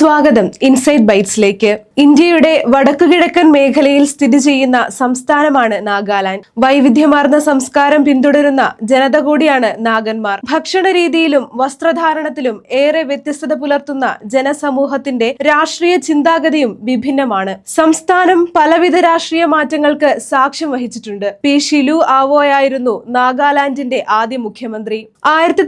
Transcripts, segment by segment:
സ്വാഗതം. ഇൻസൈഡ് ബൈറ്റ്സിലേക്ക് ഇന്ത്യയുടെ വടക്കുകിഴക്കൻ മേഖലയിൽ സ്ഥിതി ചെയ്യുന്ന സംസ്ഥാനമാണ് നാഗാലാൻഡ്. വൈവിധ്യമാർന്ന സംസ്കാരം പിന്തുടരുന്ന ജനത കൂടിയാണ് നാഗന്മാർ. ഭക്ഷണ രീതിയിലും വസ്ത്രധാരണത്തിലും ഏറെ വ്യത്യസ്തത പുലർത്തുന്ന ജനസമൂഹത്തിന്റെ രാഷ്ട്രീയ ചിന്താഗതിയും വിഭിന്നമാണ്. സംസ്ഥാനം പലവിധ രാഷ്ട്രീയ മാറ്റങ്ങൾക്ക് സാക്ഷ്യം വഹിച്ചിട്ടുണ്ട്. പി ഷിലു ആവോയായിരുന്നു നാഗാലാൻഡിന്റെ ആദ്യ മുഖ്യമന്ത്രി. ആയിരത്തി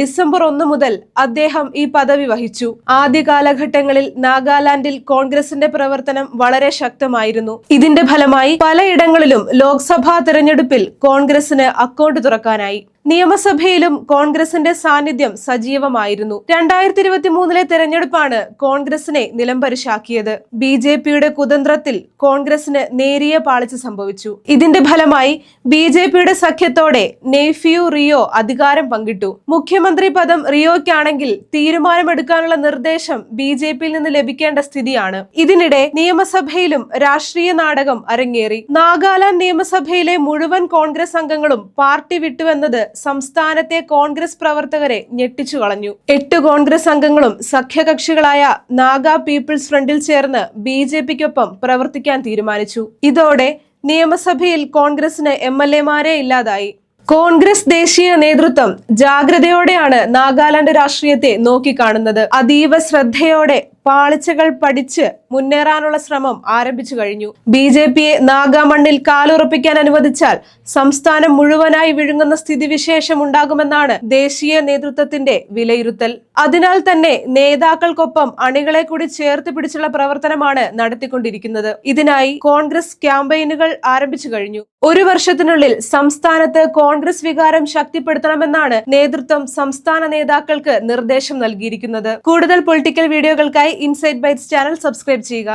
ഡിസംബർ ഒന്ന് മുതൽ അദ്ദേഹം ഈ പദവി വഹിച്ചു. ആദ്യ കാലഘട്ടങ്ങളിൽ നാഗാലാൻഡിൽ കോൺഗ്രസിന്റെ പ്രവർത്തനം വളരെ ശക്തമായിരുന്നു. ഇതിന്റെ ഫലമായി പലയിടങ്ങളിലും ലോക്സഭാ തെരഞ്ഞെടുപ്പിൽ കോൺഗ്രസിന് അക്കൗണ്ട് തുറക്കാനായി. നിയമസഭയിലും കോൺഗ്രസിന്റെ സാന്നിധ്യം സജീവമായിരുന്നു. രണ്ടായിരത്തി ഇരുപത്തി മൂന്നിലെ തെരഞ്ഞെടുപ്പാണ് കോൺഗ്രസിനെ നിലംപരിശാക്കിയത്. ബി ജെ പിയുടെ കുതന്ത്രത്തിൽ കോൺഗ്രസിന് നേരിയ പാളിച്ച സംഭവിച്ചു. ഇതിന്റെ ഫലമായി ബി ജെ പിയുടെ സഖ്യത്തോടെ നെയ്ഫിയു റിയോ അധികാരം പങ്കിട്ടു. മുഖ്യമന്ത്രി പദം റിയോയ്ക്കാണെങ്കിൽ തീരുമാനമെടുക്കാനുള്ള നിർദ്ദേശം ബി ജെ പിയിൽ നിന്ന് ലഭിക്കേണ്ട സ്ഥിതിയാണ്. ഇതിനിടെ നിയമസഭയിലും രാഷ്ട്രീയ നാടകം അരങ്ങേറി. നാഗാലാൻഡ് നിയമസഭയിലെ മുഴുവൻ കോൺഗ്രസ് അംഗങ്ങളും പാർട്ടി വിട്ടുവെന്നത് സംസ്ഥാനത്തെ കോൺഗ്രസ് പ്രവർത്തകരെ ഞെട്ടിച്ചു കളഞ്ഞു. എട്ട് കോൺഗ്രസ് അംഗങ്ങളും സഖ്യകക്ഷികളായ നാഗ പീപ്പിൾസ് ഫ്രണ്ടിൽ ചേർന്ന് ബി ജെ പിക്കൊപ്പം പ്രവർത്തിക്കാൻ തീരുമാനിച്ചു. ഇതോടെ നിയമസഭയിൽ കോൺഗ്രസിന് എം എൽ എമാരെ ഇല്ലാതായി. കോൺഗ്രസ് ദേശീയ നേതൃത്വം ജാഗ്രതയോടെയാണ് നാഗാലാൻഡ് രാഷ്ട്രീയത്തെ നോക്കിക്കാണുന്നത്. അതീവ ശ്രദ്ധയോടെ പാളിച്ചകൾ പഠിച്ച് മുന്നേറാനുള്ള ശ്രമം ആരംഭിച്ചു കഴിഞ്ഞു. ബി ജെ പിയെ നാഗാമണ്ണിൽ കാലുറപ്പിക്കാൻ അനുവദിച്ചാൽ സംസ്ഥാനം മുഴുവനായി വിഴുങ്ങുന്ന സ്ഥിതിവിശേഷം ഉണ്ടാകുമെന്നാണ് ദേശീയ നേതൃത്വത്തിന്റെ വിലയിരുത്തൽ. അതിനാൽ തന്നെ നേതാക്കൾക്കൊപ്പം അണികളെ കൂടി ചേർത്ത് പിടിച്ചുള്ള പ്രവർത്തനമാണ് നടത്തിക്കൊണ്ടിരിക്കുന്നത്. ഇതിനായി കോൺഗ്രസ് ക്യാമ്പയിനുകൾ ആരംഭിച്ചു കഴിഞ്ഞു. ഒരു വർഷത്തിനുള്ളിൽ സംസ്ഥാനത്ത് കോൺഗ്രസ് വികാരം ശക്തിപ്പെടുത്തണമെന്നാണ് നേതൃത്വം സംസ്ഥാന നേതാക്കൾക്ക് നിർദ്ദേശം നൽകിയിരിക്കുന്നത്. കൂടുതൽ പൊളിറ്റിക്കൽ വീഡിയോകൾക്കായി ഇൻസൈറ്റ് ബൈറ്റ്സ് ചാനൽ സബ്സ്ക്രൈബ് ചെയ്യുക.